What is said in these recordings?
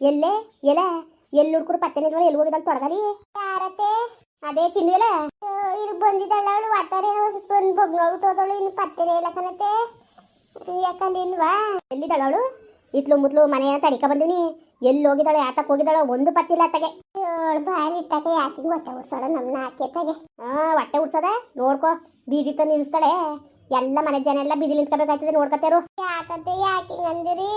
ಎಲ್ಲೇ? ಎಲ್ಲ ಎಲ್ಲಿ ಹುಡ್ಕರು ಪತ್ತೆ ನಿಲ್ವಲ್ಲ ಎಲ್ಲಿ ಹೋಗಿದ್ದಾಳೆ ತೊಡಗಲಿ? ಯಾರತ್ತೆ? ಅದೇ ಚಿನ್ನ ಇಲ್ಲ ಇದು ಬಂದಿದ್ದಾಳೆ ಅವಳು ವಾತಾರೆ ಬಂದು ಬಗ್ನೋಗ್ಬಿಟ್ಟು ಹೋದಳು, ಇನ್ನು ಪತ್ತೆನೇ ಇಲ್ಲ ಕಣತ್ತೆ. ಯಾಕಂದ್ರೆ ಇಲ್ವಾ? ಅವಳು? ಇತ್ಲು ಮುತ್ಲು ಮನೆಯ ತಡಿಕ ಬಂದಿನಿ ಎಲ್ಲಿ ಹೋಗಿದ್ದಾಳೆ ಯಾತಕ್ಕೆ ಹೋಗಿದ್ದಾಳು, ಒಂದು ಪತ್ತಿಲ್ಲ ಅತ್ತಗೆ ಬಾರಿ ಇಟ್ಟಾಕ ಯಾಕೆ ಹೊಟ್ಟೆ ಉರ್ಸೋಳ ನಮ್ಮನ್ನ ಹಾಕೇತಾಗೆ ಹಾ ಹೊಟ್ಟೆ ಉರ್ಸೋದ? ನೋಡ್ಕೋ ಬೀದಿ ತಂದು ನಿಲ್ಲಿಸ್ತಾಳೆ ಎಲ್ಲ ಮನೆ ಜನ ಎಲ್ಲ ಬಿದಿಲಿ ನಿಂತ್ಕೋಬೇಕಾಯ್ತದ ನೋಡ್ಕತ್ತೇರು ಯಾಕತ್ತೆ ಯಾಕೆ ಅಂದಿರಿ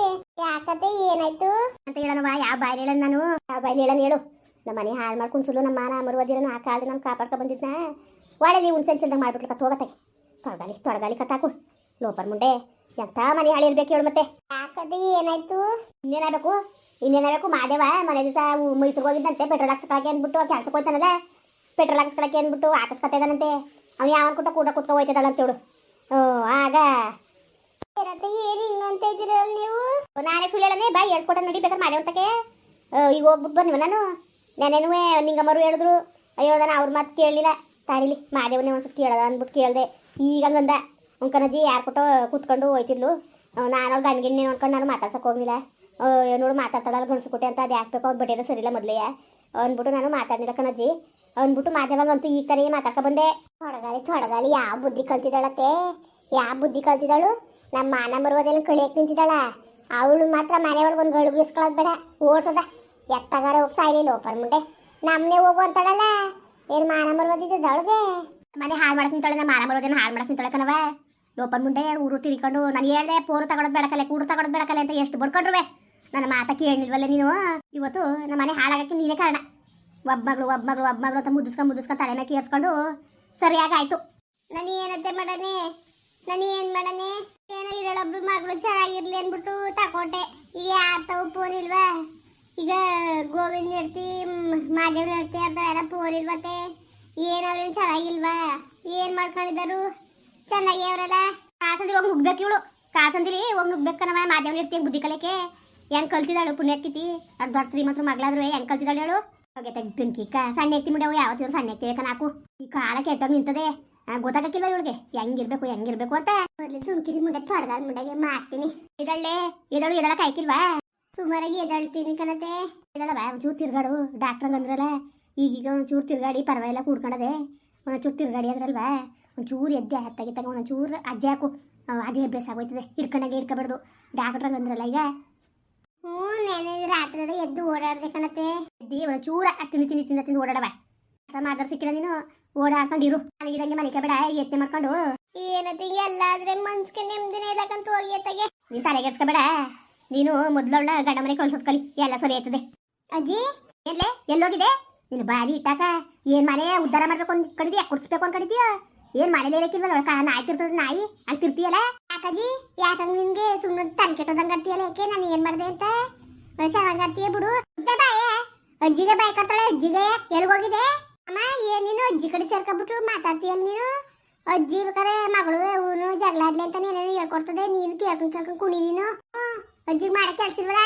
ಯಾಕತ್ತೆ ಏನಾಯ್ತು? ಅಂತ ಹೇಳೋಣವ ಯಾವ ಬಾಯ್ಲಿ ಹೇಳ ನಾನು? ಯಾವ ಬಾಯ್ಲಿ ಹೇಳೋಣ ಹೇಳು. ನಮ್ಮ ಮನೆ ಹಾಳು ಮಾಡ್ಕೊಂಡು ಸುಳ್ಳು ನಮ್ಮ ಮಾನ ಮರುವದಿರ ಆ ಕಾಲದ ನಮ್ಮ ಕಾಪಾಡ್ಕೊ ಬಂದಿದ್ನ. ಒಳಲಿ ಹುಣ್ಸೆ ಚಲ್ದಂಗೆ ಮಾಡ್ಬಿಟ್ಲು ಕತ್ ತೊಡಗಾಲಿ ತೊಡಗಾಲಿ ಕತ್ತಾಕು ಲೋಪರ್ ಮುಂಡೆ. ಎಂತ ಮನೆ ಹಾಳು ಇರ್ಬೇಕು ಹೇಳು ಮತ್ತೆ. ಯಾಕತ್ತೆ ಏನಾಯ್ತು? ಇನ್ನೇನಾಗಬೇಕು? ಇನ್ನೇನಾಗಬೇಕು? ಮಾದೇವ, ಮನೆ ದಿವಸ ಮೈಸೂರಿಗೆ ಹೋಗಿದ್ದಂತೆ ಪೆಟ್ರೋಲ್ ಹಾಕ್ಸ್ಕೊಳಕ್ಕೆ ಅಂದ್ಬಿಟ್ಟು ಕೆಲ್ಸಕ್ಕೆ ಹೋಯ್ತಾನಲ್ಲ ಪೆಟ್ರೋಲ್ ಹಾಕ್ಸ್ಕೊಳಕ್ಕೆ ಅಂದ್ಬಿಟ್ಟು ಹಾಕಿಸ್ಕೊತಾ ಇದ್ದಾನಂತೆ ಅವ್ನು ಯಾವ ಕೂಡ ಕೂಡ ಕುತ್ಕೊ ಅಂತ ಹೇಳು. ಓ, ಆಗ. ಏನು ಏನು ಹಿಂಗಂತ ಇದ್ದೀರಲ್ಲ ನೀವು? ನಾನೇ ಸುಳ್ಳು ಹೇಳನೆ ಬಾ, ಹೇಳ್ಸ್ಕೊಟ್ಟ ನಡಿ ಬೇಕಾದ್ರೆ ಅಂತಕ್ಕೆ ಈಗ ಹೋಗ್ಬಿಟ್ಟು ಬನ್ನಿ ನಾನು ನಾನೇನು ನಿಂಗಮ್ಮರು ಹೇಳಿದ್ರು. ಅಯ್ಯೋ ನಾನು ಅವ್ರ ಮಾತು ಕೇಳಲಿಲ್ಲ. ತಾಳಿಲಿ ಮಾದೇವನೇ ಒಂದು ಸ್ವಲ್ಪ ಕೇಳದ ಅಂದ್ಬಿಟ್ಟು ಕೇಳಿದೆ. ಈಗ ಹಂಗಂದ. ಅಂಕನಜ್ಜಿ ಯಾರು ಕೊಟ್ಟು ಕೂತ್ಕೊಂಡು ಹೋಯ್ತಿದ್ಲು. ನಾನು ಅವ್ಳು ಗಂಡ್ಗಿಣ್ಣೆ ನೋಡ್ಕೊಂಡು ನಾನು ಮಾತಾಡ್ಸಕ್ಕೆ ಹೋಗಿಲ್ಲ ನೋಡು, ಮಾತಾಡ್ತಾಳಲ್ಲ ಗಣಸು ಅಂತ ಅದು ಯಾಕೆ ಬೇಕೋ ಅವ್ರು ಬಟ್ಟಿರೋ ಸರಿಲ್ಲ ಮೊದಲೇ. ಅಂದ್ಬಿಟ್ಟು ನಾನು ಮಾತಾಡಲಿಲ್ಲ ಕಣಜ್ಜಿ. ಅಂದ್ಬಿಟ್ಟು ಮಾದೇವಂಗಂತೂ ಈ ಥರ ಮಾತಾಡ್ಕ ಬಂದೆ. ತೊಡಗಾಲಿ ತೊಡಗಾಲಿ, ಯಾವ ಬುದ್ಧಿ ಕಲ್ತಿದ್ದಾಳತ್ತೆ? ಯಾವ ಬುದ್ಧಿ ಕಲ್ತಿದ್ದಾಳು? ನಮ್ಮ ಮಾನ ಬರುವುದೆಲ್ಲ ಕಳಿಯಕ್ಕೆ ನಿಂತಿದ್ದಾಳ. ಅವಳು ಮಾತ್ರ ಮನೆ ಒಳಗೆ ಒಂದು ಗಡುಗು ಇಸ್ಕೊಳ್ಳೋದು ಬೇಡ. ಓಡ್ಸದ. ಎತ್ತಗಾರ ಹೋಗಿ ಸಾಯ್ಲಿ ಲೋಪರ್ ಮುಂಡೆ ನಮ್ಮನೆ ಹೋಗು ಅಂತಾಳಲ್ಲ. ಏನು ಮಾನ ಬರುವುದಿದ್ದ ಅವಳಿಗೆ? ಮನೆ ಹಾಳು ಮಾಡಕ್ ನಿಂತಾಳೆ ನಮ್ಮ ಮಾನ ಬರೋದೇನು ಹಾಳು ಮಾಡಕ್ ನಿಂತಾಳೆ ಕಣವ ಲೋಪರ್ ಮುಂಡೆ ಊರು ತಿರ್ಕೊಂಡು ನಾನು ಹೇಳ್ದೆ, ಪೋರು ತಗೊಳೋದು ಬೆಳಕಲೆ ಕೂಡು ತಗೊಳೋದು ಬೆಳಕಲೆ ಅಂತ ಎಷ್ಟು ಬಡ್ಕೊಂಡ್ರುವೆ. ನನ್ನ ಮಾತ ಕೇಳಿಲ್ವಲ್ಲ ನೀನು? ಇವತ್ತು ನಮ್ಮ ಮನೆ ಹಾಳಾಗಕ್ಕೆ ನೀನೇ ಕಾರಣ. ಒಬ್ಬ ಮಗಳು ಒಬ್ಬ ಮಗಳು ಒಬ್ಬ ಮಗಳು ಅಂತ ಮುದ್ದಿಸ್ಕೊಂಡು ಮುದ್ದಿಸ್ಕೊಂಡು ತಲೆ ಮೇಲೆ ಕೇರ್ಸ್ಕೊಂಡು, ಸರಿಯಾಗಿ ಆಯ್ತು. ನಾನು ಏನಂತೆ ಮಾಡನೆ? ನಾನು ಏನು ಮಾಡನೆ? ಏನೋ ಇರೋಳೊಬ್ರು ಮಗಳು ಚೆನ್ನಾಗಿರ್ಲಿ ಅಂದ್ಬಿಟ್ಟು ತಕೊಂಡೆ ಈಗ ಯಾರ್ತವು ಫೋನ್ ಇಲ್ವಾ? ಈಗ ಗೋವಿಂದ ಇರ್ತಿ ಮಾದೇವ್ ಇರ್ತಿ ಅಂತ ಎಲ್ಲ ಫೋನ್ ಇಲ್ವತ್ತೆ ಏನವ್ರೇನು ಚೆನ್ನಾಗಿಲ್ವಾ? ಏನು ಮಾಡ್ಕೊಂಡಿದ್ದಾರು? ಚೆನ್ನಾಗಿ ಅವರೆಲ್ಲ? ಕಾಸಂದಿರಿ ಹೋಗಿ ನುಗ್ಬೇಕು ಇವಳು. ಕಾಸಂದಿರಿ ಹೋಗಿ ನುಗ್ಬೇಕನವ ಮಾದೇವ್ನ ಇರ್ತಿ ಬುದ್ಧಿ ಕಲಿಕೆ ಹೆಂಗ್ ಕಲ್ತಿದ್ದಾಳು ಪುಣ್ಯಕ್ಕಿತಿ ಅದು ದೊಡ್ಡ ಶ್ರೀಮಂತರು ಮಗಳಾದ್ರು ಹೆಂಗ್ ಕಲ್ತಿದ್ದಾಳು ಹೋಗಿ ಬೆಂಕಿ ಕ ಸಣ್ಣ ಎತ್ತಿ ಮುಡಿಯವು ಯಾವತ್ತಿದ್ರು ಸಣ್ಣ ಎತ್ತಿ ಬೇಕಾ ಈ ಕಾಲ ಕೆಟ್ಟೋಗಿ ನಿಂತದೆ. ಗೊತ್ತಾಗಕ್ಕಿಲ್ವ ಇವಳಿಗೆ? ಹೆಂಗಿರ್ಬೇಕು ಹೆಂಗಿರ್ಬೇಕು ಅಂತ. ಮೊದ್ಲು ಸುಮ್ಕಿರಿ ಮುಂಡೆ ತೊಡಗಾಲ್ ಮುಂಡೆಗೆ ಮಾಡ್ತೀನಿ. ಇದಳ್ಳೆ ಇದಳು ಇದಳ ಕಾಯ್ಕಿಲ್ವಾ? ಸುಮಾರಾಗಿ ಎದಳ್ತೀನಿ ಕಣತೆ. ಇದಳವ ಒಂಚೂರು ತಿರ್ಗಾಡು. ಡಾಕ್ಟ್ರ್ ಅಂದ್ರಲ್ಲ, ಈಗೀಗ ಒಂಚೂರು ತಿರ್ಗಾಡಿ, ಪರವಾಗಿಲ್ಲ ಕೂಡ್ಕೊಂಡದೆ ಒಂಚೂರು ತಿರ್ಗಾಡಿ ಅದ್ರಲ್ವಾ? ಒಂಚೂರು ಎದ್ದೆ, ಹತ್ತಾಗಿತ್ತಾಗ ಒಂಚೂರು ಅಜ್ಜೆ ಹಾಕು. ಅದೇ ಅಭ್ಯಾಸ ಆಗೋಯ್ತದೆ. ಹಿಡ್ಕೊಂಡಾಗೆ ಹಿಡ್ಕೊಬಾರ್ದು. ಡಾಕ್ಟ್ರಂಗೆ ಅಂದ್ರಲ್ಲ ಈಗ. ಹ್ಞೂ ನೆನೆ ರಾತ್ರಿ ಎದ್ದು ಓಡಾಡ್ದೆ ಕಣತೆ ಎದ್ದಿ ಚೂರ ತಿಂದು ತಿಂದು ತಿಂದು ತಿಂದು ಓಡಾಡವ ಕೆಲಸ ಮಾಡಿದ್ರೆ ಸಿಕ್ಕಿಲ್ಲ ನೀನು ಓಡಾಡ್ಕೊಂಡಿರು. ನನಗಿದಂಗೆ ಮನೆ ಬೇಡ ಯತ್ನೆ ಮಾಡ್ಕೊಂಡು. ಏನತ್ತೆ ಎಲ್ಲಾದ್ರೆ ಮನ್ಸ್ಗೆ ನೆಮ್ಮದಿನೇ ಇಲ್ಲಕಂತ ಹೋಗಿ ಎತ್ತಗೆ. ನೀನ್ ತಲೆಗೆಡ್ಸ್ಕೊಬೇಡ ನೀನು ಮೊದಲೊಳ್ಳ ಗಂಡ ಮನೆ ಕಳ್ಸೋದ್ ಕಲಿ ಎಲ್ಲ ಸರಿ ಆಯ್ತದೆ. ಅಜ್ಜಿ? ಎಲ್ಲೇ? ಎಲ್ಲೋಗಿದೆ? ನೀನು ಬಾರಿ ಇಟ್ಟಾಕ ಏನ್ ಮನೆ ಉದ್ಧಾರ ಮಾಡ್ಬೇಕು ಕಡಿದ್ಯಾ ಕುಡಿಸ್ಬೇಕು ಅನ್ಕೊಂಡಿದ್ಯಾ? ಏನ್ ಮನೇಲಿ ಇರಕ್ಕಿಲ್ವಲ್ಲ ನಾಯಿ ತಿರ್ತದ ನಾಯಿ? ಹಂಗ್ ತಿರ್ತೀಯಲ್ಲ? ಯಾಕಜಿ ಯಾಕಂಗ್ ನಿನ್ಗೆ ಸುಮ್ಮನೆ ತಲೆ ಕೆಟ್ಟದಂಗ್ ಆಡ್ತೀಯಲ್ಲ ಯಾಕೆ ನಾನು ಏನ್ ಮಾಡಿದೆ ಅಂತ? ಚೆನ್ನಾಗ್ ಆಡ್ತೀಯ ಬಿಡು. ಬಾಯೇ ಅಜ್ಜಿಗೆ ಬಾಯ್ ಕಟ್ತಾಳೆ ಅಜ್ಜಿಗೆ. ಎಲ್ಗೋಗಿದೆ ಅಮ್ಮ ಏನ್ ನೀನು ಅಜ್ಜಿ ಕಡೆ ಸೇರ್ಕೊಬಿಟ್ಟು ಮಾತಾಡ್ತೀಯಲ್ಲ ನೀನು? ಅಜ್ಜಿ ಬೇಕಾರೆ ಮಗಳು, ಅವನು ಜಗಳ ಆಡ್ಲಿ ಅಂತ ಏನೇನು ಹೇಳ್ಕೊಡ್ತದೆ, ನೀನು ಕೇಳ್ಕೊಂಡ್ ಕೇಳ್ಕೊಂಡ್ ಕುಣಿ ನೀನು. ಅಜ್ಜಿಗೆ ಮಾಡಕ್ ಕೆಲ್ಸ ಇಲ್ವಲ್ಲ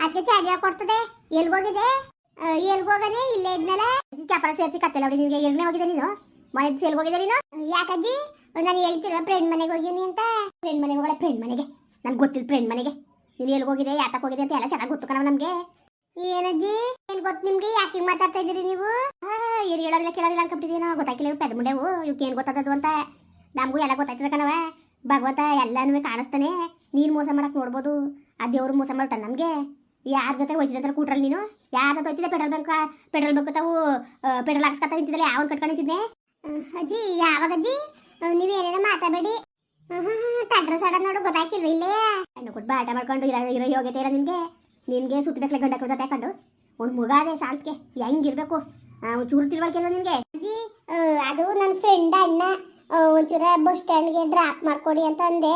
ಅದಕ್ಕೆ ಚಾಡಿ ಹಾಕೊಡ್ತದೆ. ಎಲ್ಗೋಗಿದೆ ಎಲ್ಗೋಗನೆ ಇಲ್ಲೇ ಇದ್ಮೇಲೆ ಚಪ್ಪರ ಸೇರಿಸಿ ಕತ್ತೆಲ್ಲ ಹೋಗಿ ನಿನ್ಗೆ. ಎಲ್ನೇ ಹೋಗಿದೆ ನೀನು? ಮನೆ ಸೇಲ್ ಹೋಗಿದ್ದಾರೆ ಯಾಕಜ್ಜಿ ನಾನು ಹೇಳ್ತಿರೋ ಫ್ರೆಂಡ್ ಮನೆಗೆ ಹೋಗಿನಿ ಅಂತ? ಫ್ರೆಂಡ್ ಮನೆಗೆ ಹೋಗೋಣ ಫ್ರೆಂಡ್ ಮನೆಗೆ. ನನ್ಗೆ ಗೊತ್ತಿಲ್ಲ ಫ್ರೆಂಡ್ ಮನೆಗೆ. ನೀನು ಎಲ್ಲಿ ಹೋಗಿದೆ ಯಾತಕ್ಕೆ ಹೋಗಿದೆ ಅಂತ ಎಲ್ಲ ಚೆನ್ನಾಗಿ ಗೊತ್ತು ಕಣವ ನಮಗೆ. ಏನಜ್ಜಿ ಏನ್ ಗೊತ್ತು ನಿಮ್ಗೆ? ಯಾಕೆ ಮಾತಾಡ್ತಾ ಇದ್ದೀರಿ ನೀವು? ಏನು ಹೇಳೋದಿಲ್ಲ, ಕೇಳೋದಿಲ್ಲ ಅನ್ಕೊಂಬಿಟ್ಟಿದ್ದೀನೋ ಗೊತ್ತಾಗಿಲ್ಲ ಇವು ಪೆದ್ ಮುಂಡೆವು. ಇವಕ್ಕೆ ಏನು ಗೊತ್ತಾದದು ಅಂತ? ನಮಗೂ ಎಲ್ಲ ಗೊತ್ತಾಯ್ತದ ಕಣವ ಭಗವಂತ ಎಲ್ಲನೂ ಕಾಣಿಸ್ತಾನೆ. ನೀನು ಮೋಸ ಮಾಡಕ್ ನೋಡ್ಬೋದು. ಆ ದೇವ್ರು ಮೋಸ ಮಾಡ್ಟ ನಮಗೆ. ಯಾರ ಜೊತೆ ಹೋಯ್ತಿದ್ದ ಕೂಟ್ರಲ್ಲಿ ನೀನು? ಯಾರ ಜೊತೆ ಹೋಯ್ತಿದ್ದೆ? ಪೆಟ್ರೋಲ್ ಬಂಕ್ ಪೆಟ್ರೋಲ್ ಬಂಕ್ ತಾವು ಪೆಟ್ರೋಲ್ ಹಾಕ್ಸ್ಕೊತಾ ನಿಂತಿದ್ದಲ್ಲ, ಯಾವನ್ ಕಟ್ಕೊಂಡು ನಿಂತಿದ್ದೆ? ಅಜ್ಜಿ, ಯಾವಾಗ ಅಜ್ಜಿ? ನೀವೇನೇನೋ ಮಾತಾಡಬೇಡಿ. ತಡ್ರ ಸಡ ನೋಡು, ಗೊತ್ತಾಗ್ತಿಲ್ವ ಇಲ್ಲೇ? ಹೆಣ್ಣು ಕೊಟ್ಟು ಬಾಟ ಮಾಡ್ಕೊಂಡು ಇರೋ ಇರೋ ಯೋಗ್ಯತೆ ಇರೋ ನಿನ್ಗೆ ನಿನ್ಗೆ ಸುತ್ತಬೇಕಲ್ಲ ಗಂಡ ಜೊತೆ ಹಾಕೊಂಡು ಒಂದು ಮುಗ ಅದೇ ಶಾಂತಿಗೆ ಹೆಂಗಿರ್ಬೇಕು ಒಂಚೂರು ತಿಳುವಳಿಕೆ ಇರೋ ನಿನ್ಗೆ ಅಜ್ಜಿ ಅದು ನನ್ನ ಫ್ರೆಂಡ್ ಅಣ್ಣ ಒಂಚೂರ ಬಸ್ ಸ್ಟ್ಯಾಂಡ್ಗೆ ಡ್ರಾಪ್ ಮಾಡ್ಕೊಡಿ ಅಂತ ಅಂದೆ.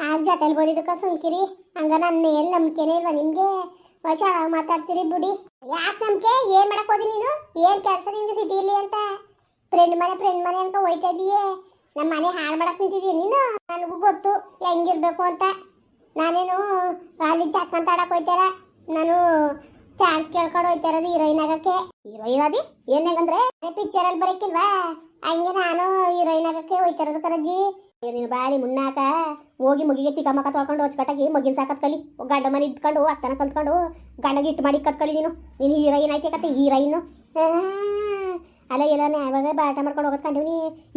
ಆ, ಜೊತೆಲಿ ಬೋದಿದ್ದಕ್ಕ ಸುಮ್ಕಿರಿ. ಹಂಗ ನನ್ನ ಮೇಲೆ ನಂಬಿಕೆನೇ ಇಲ್ವಾ ನಿಮಗೆ? ಚೆನ್ನಾಗಿ ಮಾತಾಡ್ತೀರಿ ಬಿಡಿ. ಯಾಕೆ ನಂಬಿಕೆ? ಏನ್ ಮಾಡಕ್ ಹೋದಿ ನೀನು? ಏನ್ ಕೆಲಸ ಸಿಟಿ ಸಿಟಿಲಿ ಅಂತ? ಫ್ರೆಂಡ್ ಮನೆ ಫ್ರೆಂಡ್ ಮನೆ ಅಂತ ಹೋಯ್ತಾ ನಮ್ಮ ಮನೆ ಹಾಳು ಮಾಡಕ್ ನಿಂತಿದೀಯ ನೀನು? ನನಗೂ ಗೊತ್ತು, ಹೆಂಗಿರ್ಬೇಕು ಅಂತ. ನಾನೇನು ಅಲ್ಲಿ ಚಕ್ಕಂತ ಆಡಕ್ ಹೋಯ್ತಾರ? ನಾನು ಚಾನ್ಸ್ ಕೇಳ್ಕೊಂಡು ಹೋಯ್ತಾ ಇರೋದು ಹೀರೋಯಿನ್ ಆಗಕ್ಕೆ. ಹೀರೋಯಿನ್ ಅದಿ ಏನ್ ಹೆಂಗಂದ್ರೆ? ಪಿಕ್ಚರ್ ಅಲ್ಲಿ ಬರಕ್ಕಿಲ್ವಾ ಹಂಗೆ ನಾನು ಹೀರೋಯಿನ್ ಆಗಕ್ಕೆ ಹೋಯ್ತಾ ಇರೋದು ಕರಜ್ಜಿ ನೀನು ಬಾರಿ ಮುನ್ನಾಕ ಹೋಗಿ ಮುಗಿಗೆ ತಿಕ್ಕ ಮಕ್ಕ ತೊಳ್ಕೊಂಡು ಹೊಚ್ಕಟ್ಟಾಗಿ ಮಗಿನ ಸಾಕತ್ ಕಲಿ. ಗಂಡ ಮನೆ ಇದ್ಕೊಂಡು ಅತ್ತನ ಕಲ್ತ್ಕೊಂಡು ಗಂಡಗೆ ಇಟ್ಟು ಮಾಡಿ ಕತ್ಕಲಿ ನೀನು. ನೀನು ಹೀರೋಯಿನ್ ಐತೆ ಕತೆ ಹೀರೋಯಿನ್ನು ಅಲ್ಲ ಎಲ್ಲ ನ್ಯಾಯವಾಗ ಬಾಟ ಮಾಡ್ಕೊಂಡು ಹೋಗೋದು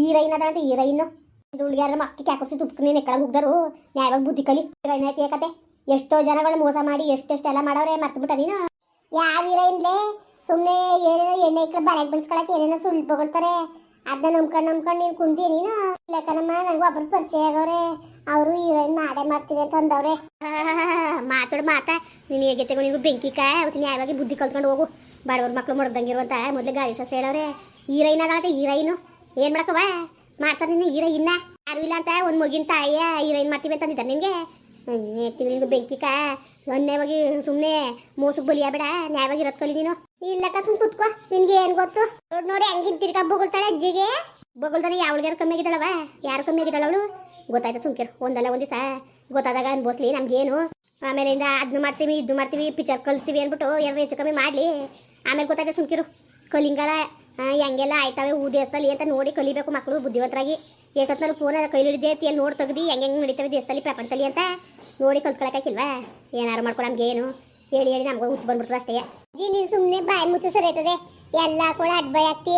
ಈ ರೈನ್ ಅದ ಅಂತ ಈ ರೈನು. ದುಡ್ಗ್ಯಾರ ಮಕ್ಕಿ ಕ್ಯಾಕೋಸಿ ನೀನು ಎಕ್ಕಳ ಹೋಗ್ದಾರು ನ್ಯಾಯವಾಗ ಬುದ್ಧಿ ಕಲಿ? ರೈನ್ ಐತಿ ಯಾಕತೆ ಎಷ್ಟೋ ಜನಗಳು ಮೋಸ ಮಾಡಿ ಎಷ್ಟೆಷ್ಟೆಲ್ಲ ಮಾಡವ್ರೆ, ಮರ್ತು ಬಿಟ್ಟ ನೀನು. ಯಾವ ರೈನ್ಲೆ? ಸುಮ್ಮನೆ ಏನೇನೋ ಎಣ್ಣೆ ಇಕ್ಕಳ ಬಳೆಗೆ ಬೆಳೆಸ್ಕೊಳಕ್ಕೆ ಏನೇನೋ ಸುಳ್ಳು ಅದನ್ನ ನಂಬ್ಕೊಂಡು ನಂಬ್ಕೊಂಡು ನೀನು ಕುಂತಿ, ನೀನು ಇಲ್ಲ ನನಗೂ ಒಬ್ರು ಪರಿಚಯ ಆಗವ್ರೆ. ಅವರು ಹೀರೋಯಿನ್ ಮಾಡೇ ಮಾಡ್ತೀವಿ ಅಂತ ಅಂದವ್ರೆ. ಮಾತಾಡು ಮಾತಾ, ನೀನು ಹೇಗೆ ತಗೊಂಡು ನಿನಗೂ ಬೆಂಕಿ ಕಾಯ ಅವತ್ತು ನ್ಯಾಯವಾಗಿ ಬುದ್ಧಿ ಕಲ್ತ್ಕೊಂಡು ಹೋಗು. ಬಡವ್ರ ಮಕ್ಕಳು ಮಾಡ್ದಂಗಿರುವಂತ ಮೊದಲು ಗಾಳಿ ಸಸ್ ಹೇಳವ್ರೆ. ಹೀರೋಯಿನ್ ಆಗತ್ತೆ ಹೀರೋಯಿನು. ಏನು ಮಾಡಕವ ಮಾಡ್ತಾರೆ ನೀನು ಹೀರೋಯಿನ್ನ? ಯಾರು ಇಲ್ಲ ಅಂತ? ಒಂದು ಮಗಿನ ತಾಯಿಯ ಹೀರೋಯಿನ್ ಮಾಡ್ತೀವಿ ಅಂತ ನಿಮಗೆ ನಿನಗೂ? ಬೆಂಕಿ ಕಾ ಒಂದೇವಾಗಿ ಸುಮ್ಮನೆ ಮೋಸಕ್ಕೆ ಬಲಿಯಾಬೇಡ ನ್ಯಾಯವಾಗಿ ಇರೋದ್ ಕಲಿ ನೀನು. ಇಲ್ಲಕ್ಕ ಸುಮ್ ಕುತ್ಕೋ ನಿನ್ಗೆ ಏನ್ ಗೊತ್ತು? ನೋಡ್ ನೋಡಿ ಹೆಂಗಿನ್ ತಿರ್ಗ ಬೊಗಳ್ತಾಳೆ ಅಜ್ಜಿಗೆ? ಬೊಗಳ್ದಾರೆ ಯಾವಳಿಗಾರು ಕಮ್ಮಿ ಆಗಿದ್ದಾಳವ? ಯಾರು ಕಮ್ಮಿ ಆಗಿದ್ದಾಳ ಅವಳು? ಗೊತ್ತಾಯ್ತು ಸುಮ್ಕಿರು ಒಂದಲ್ಲ ಒಂದ್ ದಿವಸ ಗೊತ್ತಾದಾಗ ಅನ್ಬೋಸ್ಲಿ ನಮ್ಗೇನು? ಆಮೇಲಿಂದ ಅದನ್ನು ಮಾಡ್ತೀವಿ ಇದು ಮಾಡ್ತೀವಿ ಪಿಕ್ಚರ್ ಕಲಿಸ್ತೀವಿ ಅಂದ್ಬಿಟ್ಟು ಎರಡು ಹೆಚ್ಚು ಕಮ್ಮಿ ಮಾಡಲಿ. ಆಮೇಲೆ ಗೊತ್ತಾಯ್ತು ಸುಮ್ಕಿರು ಕಲಿಂಗಾಲ ಆ, ಹೆಂಗೆಲ್ಲ ಆಯ್ತಾವೆ ಊ ದೇಶದಲ್ಲಿ ಅಂತ ನೋಡಿ ಕಲಿಬೇಕು ಮಕ್ಕಳು ಬುದ್ಧಿವಂತರಾಗಿ. ಏಟೊತ್ತಲ್ಲಿ ಫೋನ್ ಕೈಲಿ ಹಿಡಿದೇ ಎಲ್ಲಿ ನೋಡಿ ತೆಗ್ದು ಹೆಂಗೆ ಹೆಂಗೆ ನಡೀತವೆ ದೇಶದಲ್ಲಿ ಪ್ರಪಂಚದಲ್ಲಿ ಅಂತ. ನೋಡಿ ಕಲ್ತ್ಕೊಳಕ್ಕಾಗಿಲ್ವಾ ಏನಾರು ಮಾಡ್ಕೊ ನಮ್ಗೆ ಏನು? ಹೇಳಿ ಹೇಳಿ ನಮ್ಗೆ ಹುಟ್ಟು ಬಂದ್ಬಿಡ್ತದೆ ಅಷ್ಟೇ. ಜೀ, ನೀನು ಸುಮ್ಮನೆ ಬಾಯಿ ಮುಚ್ಚು ಸರಿತದೆ ಎಲ್ಲ ಕೂಡ ಅಡ್ಬಾಯ್ ಆಗ್ತಿ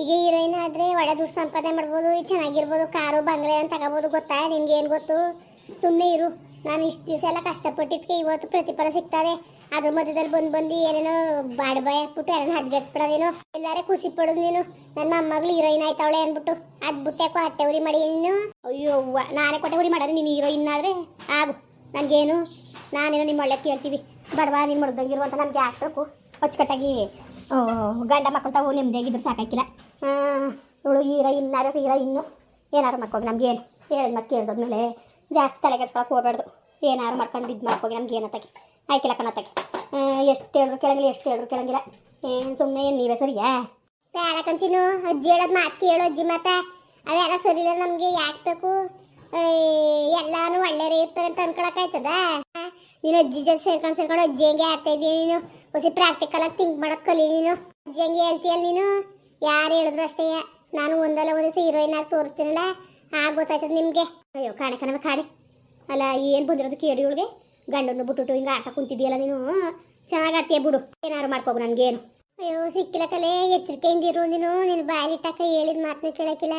ಈಗ ಹೀರೋಯಿನ್ ಆದ್ರೆ ಒಳ್ಳೆ ದುಡ್ಡು ಸಂಪಾದನೆ ಮಾಡ್ಬೋದು ಚೆನ್ನಾಗಿರ್ಬೋದು, ಕಾರು, ಬಂಗ್ಲೆ ಅಂತ ತಗೋಬೋದು, ಗೊತ್ತಾ? ನಿಮ್ಗೆ ಏನು ಗೊತ್ತು? ಸುಮ್ಮನೆ ಇರು. ನಾನು ಇಷ್ಟು ದಿವಸ ಎಲ್ಲ ಕಷ್ಟಪಟ್ಟಿದ್ಕೆ ಇವತ್ತು ಪ್ರತಿಫಲ ಸಿಗ್ತದೆ. ಅದ್ರ ಮಧ್ಯದಲ್ಲಿ ಬಂದು ಬಂದು ಏನೇನೋ ಬಾಡ್ ಬಾಯ್ ಹಾಕ್ಬಿಟ್ಟು ಎಲ್ಲ ಹದ್ಗೆಸ್ಬಿಡೋದೇನೋ ಎಲ್ಲಾರೇ ಖುಷಿ ಪಡೋದು ನೀನು. ನನ್ನ ಮೊಮ್ಮಗಳು ಹೀರೋಯಿನ್ ಆಯ್ತಾವಳೆ ಅಂದ್ಬಿಟ್ಟು. ಅದ್ ಬಿಟ್ಟಾಕೋ ಹಟ್ಟೆ ಉರಿ ಮಾಡಿ ನೀನು ಅಯ್ಯೋ ನಾನೇ ಕೊಟ್ಟೆ ಉರಿ ಮಾಡೋದು ನೀನು ಹೀರೋಯಿನ್ ಆದ್ರೆ? ಆಗು. ನನಗೇನು? ನಾನೇನು ನಿಮ್ಮ ಒಳ್ಳೆ ಕೇಳ್ತೀವಿ. ಬಡವ, ನೀನು ಮಡ್ದಂಗಿರುವಂಥ ನಮ್ಗೆ ಹಾಕ್ಬೇಕು ಅಚ್ಚುಕಟ್ಟಾಗಿ ಗಂಡ ಮಕ್ಕಳು ತಾವು ಸಾಕಾಕಿಲ್ಲ ಇವಳು ಇನ್ನಾರು ಈರ ಇನ್ನು ಏನಾರು ಮಾಡ್ಕೊಂಡು ನಮ್ಗೆ ಏನು ಹೇಳಿದ ಮತ್ತೆ ಕೇಳ್ದದ್ಮೇಲೆ ಜಾಸ್ತಿ ತಲೆ ಕೆಡ್ಸ್ಕೊಳಕ್ಕೆ ಹೋಗ್ಬಾರ್ದು ಏನಾರು ಮಾಡ್ಕೊಂಡು ಇದು ಮಾಡ್ಕೋಗಿ ನಮ್ಗೆ ಏನತ್ತಾಗಿ ಆಯ್ಕಿಲ್ಲ ಕಣತ್ತಾಗಿ ಎಷ್ಟು ಹೇಳಿದ್ರು ಕೇಳಂಗಿಲ್ಲ, ಎಷ್ಟು ಹೇಳಿದ್ರು ಕೇಳಂಗಿಲ್ಲ. ಏನು ಸುಮ್ಮನೆ ಏನು ನೀವೇ ಸರಿಯಾ? ಬೇಡ ಕಂಚಿನು, ಅಜ್ಜಿ ಹೇಳೋದು ಮಾತು ಕೇಳೋ ಅಜ್ಜಿ ಮಾತಾ ಅದೆಲ್ಲ ಸರಿ ಇಲ್ಲ ನಮಗೆ ಯಾಕೆ ಬೇಕು? ಎಲ್ಲಾನು ಒಳ್ಳೆ ಇರ್ತಾರೆ ಅಂತ ಅನ್ಕೊಳಕ್ಕಾಯ್ತದ? ನೀನು ಅಜ್ಜಿ ಜೊತೆ ಸೇರ್ಕೊಂಡು ಸೇರ್ಕೊಂಡು ಅಜ್ಜಿ ಆಡ್ತಾ ಇದೀನಿ ನೀನು? ಹೊಸಿ ಪ್ರಾಕ್ಟಿಕಲ್ ಆಗಿ ಥಿಂಕ್ ಮಾಡಕ್ ಕಲಿ ನೀನು? ಅಜ್ಜಿ ಹೆಂಗೆ ಹೇಳ್ತೀಯಲ್ಲ ನೀನು? ಯಾರು ಹೇಳಿದ್ರು ಅಷ್ಟೇ, ನಾನು ಒಂದಲ್ಲ ಒಂದು ದಿವಸ ಹೀರೋಯಿನ್ ಆಗಿ ತೋರಿಸ್ತೀನಲ್ಲ, ಆಗ ಗೊತ್ತಾಯ್ತದ ನಿಮಗೆ. ಅಯ್ಯೋ, ಕಾಣೆ ಕಣವ, ಕಾಣೆ. ಅಲ್ಲ, ಏನು ಬಂದಿರೋದು ಕೇಳಿ ಇವಳಿಗೆ? ಗಂಡನ್ನು ಬಿಟ್ಟು ಹಿಂಗೆ ಆಟ ಕುಂತಿದ್ಯಲ್ಲ ನೀನು? ಚೆನ್ನಾಗಿ ಆಡ್ತೀಯ ಬಿಡು. ಏನಾರು ಮಾಡ್ಕೋಗು ನನಗೇನು. ಅಯ್ಯೋ, ಸಿಕ್ಕಿಲ್ಲ ಕಲೆ ಎಚ್ಚರಿಕೆಯಿಂದ ಇರು ನೀನು. ನಿನ್ನ ಬಾಯಿಲಿಟ್ಟಾಕ ಹೇಳಿದ ಮಾತನ್ನ ಕೇಳಕ್ಕಿಲ್ಲ.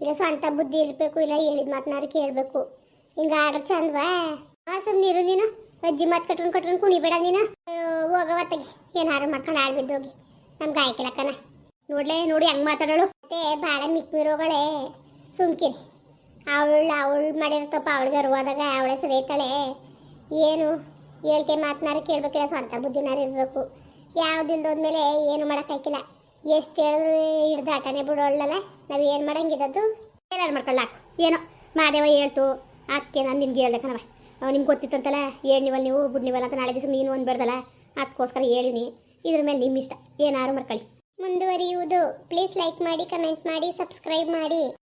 ಇಲ್ಲ ಸ್ವಂತ ಬುದ್ಧಿ ಇರಬೇಕು, ಇಲ್ಲ ಹೇಳಿದ ಮಾತನಾರು ಕೇಳಬೇಕು. ಹಿಂಗ ಆಡ್ರೆ ಚಂದವಾ? ಸುಮ್ಮನೆ ಇರು ನೀನು. ಅಜ್ಜಿ ಮಾತು ಕಟ್ಕೊಂಡು ಕಟ್ಕೊಂಡು ಕುಣಿಬೇಡ ನೀನು. ಹೋಗವತ್ತಾಗಿ ಏನಾರು ಮಾಡ್ಕೊಂಡು ಆಡ್ಬಿದ್ದೋಗಿ ನಮ್ಗೆ ಆಯ್ಕೆಲಕ್ಕನ ನೋಡ್ಲೇ, ನೋಡಿ ಹೆಂಗೆ ಮಾತಾಡೋಳು. ಮತ್ತೆ ಭಾಳ ಮಿಕ್ಕಿರೋಗಳೇ ಸುಮ್ಕಿರಿ. ಅವಳು ಅವಳು ಮಾಡಿರ್ತಪ್ಪ ಅವಳಿಗೆ ಅರುವಾದಾಗ ಅವಳೇ ಸರಿ ಐತಾಳೆ ಏನು? ಹೇಳ್ಕೆ ಮಾತನಾರು ಕೇಳಬೇಕಿಲ್ಲ, ಸ್ವಂತ ಬುದ್ಧಿನಾರು ಇರಬೇಕು. ಯಾವುದಿಲ್ದೋದ್ಮೇಲೆ ಏನು ಮಾಡೋಕ್ಕಾಗಿಲ್ಲ ಎಷ್ಟು ಕೇಳಿದ್ರು ಹಿಡ್ದು ಬಿಡು ಬಿಡೋಳ್ಳಲ್ಲ ನಾವು ಏನು ಮಾಡಂಗಿದ್ದದ್ದು ಏನಾರು ಮಾಡ್ಕೊಳ್ಳ ಏನೋ. ಮಾದೇವ ಹೇಳ್ತು. ಅಕ್ಕೆ ನಾನು ನಿಮ್ಗೆ ಹೇಳ್ದೆ ಕಣವ ಅವ್ ನಿಮ್ಗೆ ಗೊತ್ತಿತ್ತಂತಲ್ಲ ಹೇಳಿವಲ್ಲ ನೀವು ಬಿಡ್ನಿವಲ್ಲ ಅಂತ ನಾಳೆ ದಿವಸ ನೀನು ಒಂದು ಅದಕ್ಕೋಸ್ಕರ ಹೇಳಿನಿ. ಇದ್ರ ಮೇಲೆ ನಿಮ್ಮ ಇಷ್ಟ ಏನಾರು ಮಾಡ್ಕೊಳ್ಳಿ. ಮುಂದುವರಿಯುವುದು. ಪ್ಲೀಸ್ ಲೈಕ್ ಮಾಡಿ ಕಮೆಂಟ್ ಮಾಡಿ ಸಬ್ಸ್ಕ್ರೈಬ್ ಮಾಡಿ.